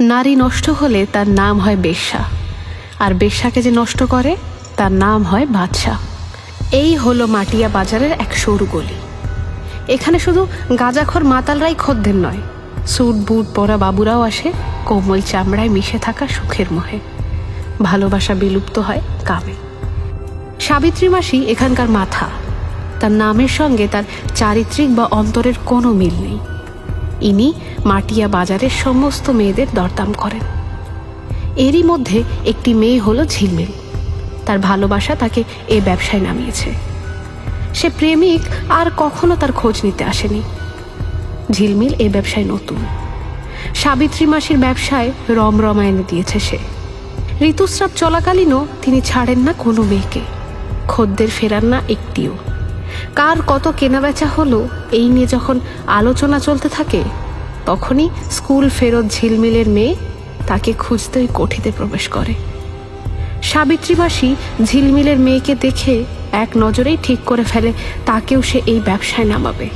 নারী নষ্ট হলে তার নাম হয় বেশ্যা। আর বেশ্যাকে যে নষ্ট করে, তার নাম হয় বাদশা এই হলো মাটিয়া বাজারের এক সরু গলি। এখানে শুধু গাজাখর মাতালরাই খদ্দের নয় স্যুট বুট, পরা বাবুরাও আসে, কোমল চামড়ায় মিশে থাকা সুখের মোহে। ভালোবাসা বিলুপ্ত হয় কামে। সাবিত্রী মাসি এখানকার মাথা। তার নামের সঙ্গে তার চারিত্রিক বা অন্তরের কোনো মিল নেই। ইনি মাটিয়া বাজারের সমস্ত মেয়েদের দরদাম করেন। এরই মধ্যে একটি মেয়ে হলো ঝিলমিল। তার ভালোবাসা তাকে এ ব্যবসায় নামিয়েছে। সে প্রেমিক, আর কখনো তার খোঁজ নিতে আসেনি। ঝিলমিল এ ব্যবসায় নতুন। সাবিত্রী মাসির ব্যবসায় রমরমা এনে দিয়েছে সে। ঋতুস্রাব চলাকালীনও তিনি ছাড়েন না কোনো মেয়েকে। খদ্দের ফেরান না একটিও। কার কত কেনাবেচা হলো, এই নিয়ে যখন আলোচনা চলতে থাকে, তখনই স্কুল ফেরত ঝিলমিলের মেয়ে তাকে খুঁজতে কোঠিতে প্রবেশ করে। সাবিত্রী মাসি ঝিলমিলের মেয়েকে দেখে এক নজরেই ঠিক করে ফেলে, তাকেও সে এই ব্যবসায় নামাবে।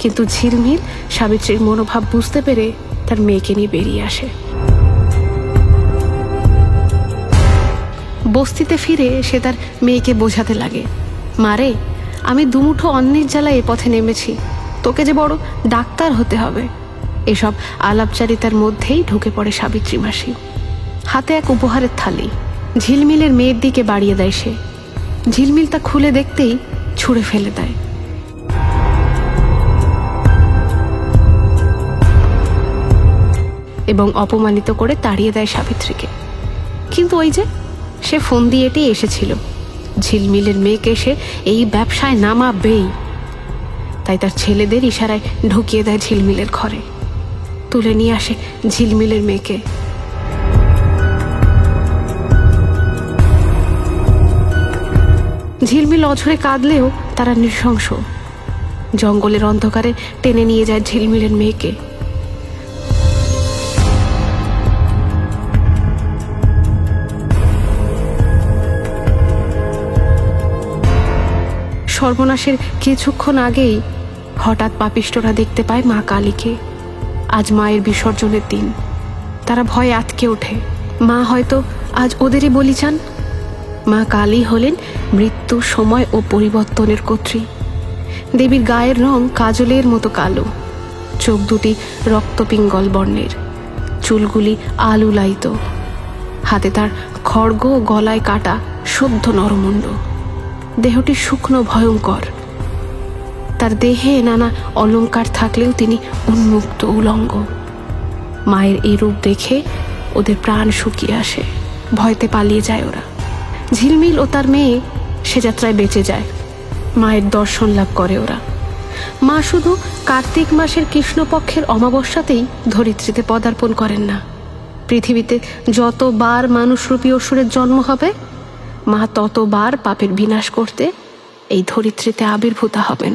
কিন্তু ঝিলমিল সাবিত্রীর মনোভাব বুঝতে পেরে তার মেয়েকে নিয়ে বেরিয়ে আসে। বস্তিতে ফিরে সে তার মেয়েকে বোঝাতে লাগে মারে আমি দুমুঠো অন্যের জ্বালায় এ পথে নেমেছি। তোকে যে বড় ডাক্তার হতে হবে। এসব আলাপচারিতার মধ্যেই ঢুকে পড়ে সাবিত্রী মাসি। হাতে এক উপহারের থালি। ঝিলমিলের মেয়ের দিকে বাড়িয়ে দেয় সে। ঝিলমিল তা খুলে দেখতেই ছুঁড়ে ফেলে দেয়। এবং অপমানিত করে তাড়িয়ে দেয় সাবিত্রীকে। কিন্তু ওই যে সে ফোন দিয়ে এটি এসেছিল। ঝিলমিলের মেয়েকে সে এই ব্যবসায় নামাবেই। তাই তার ছেলেদের ইশারায় ঢুকিয়ে দেয় ঝিলমিলের ঘরে। তুলে নিয়ে আসে ঝিলমিলের মেয়েকে। ঝিলমিল অঝরে কাঁদলেও তারা নৃশংস। জঙ্গলের অন্ধকারে টেনে নিয়ে যায় ঝিলমিলের মেয়েকে। সর্বনাশের কিছুক্ষণ আগেই হঠাৎ পাপিষ্টরা দেখতে পায় মা কালীকে। আজ মায়ের বিসর্জনের দিন। তারা ভয়ে আটকে ওঠে। মা হয়তো আজ ওদেরই বলি চান মা কালী হলেন মৃত্যু, সময় ও পরিবর্তনের কর্ত্রী। দেবীর গায়ের রং কাজলের মতো কালো। চোখ দুটি রক্তপিঙ্গল বর্ণের। চুলগুলি আলুলাইত। হাতে তার খড়গ গলায় কাটা সদ্য নরমুণ্ড। দেহটি শুকনো ভয়ঙ্কর। তার দেহে নানা অলংকার থাকলেও তিনি উন্মুক্ত উলঙ্গ। মায়ের এই রূপ দেখে ওদের প্রাণ শুকিয়ে আসে। ভয়তে পালিয়ে যায় ওরা। ঝিলমিল ও তার মেয়ে সে যাত্রায় বেঁচে যায়। মায়ের দর্শন লাভ করে ওরা। মা শুধু কার্তিক মাসের কৃষ্ণপক্ষের অমাবস্যাতেই ধরিত্রীতে পদার্পণ করেন না। পৃথিবীতে যতবার মানুষরূপী অসুরের জন্ম হবে মা ততবার পাপের বিনাশ করতে এই ধরিত্রীতে আবির্ভূতা হবেন।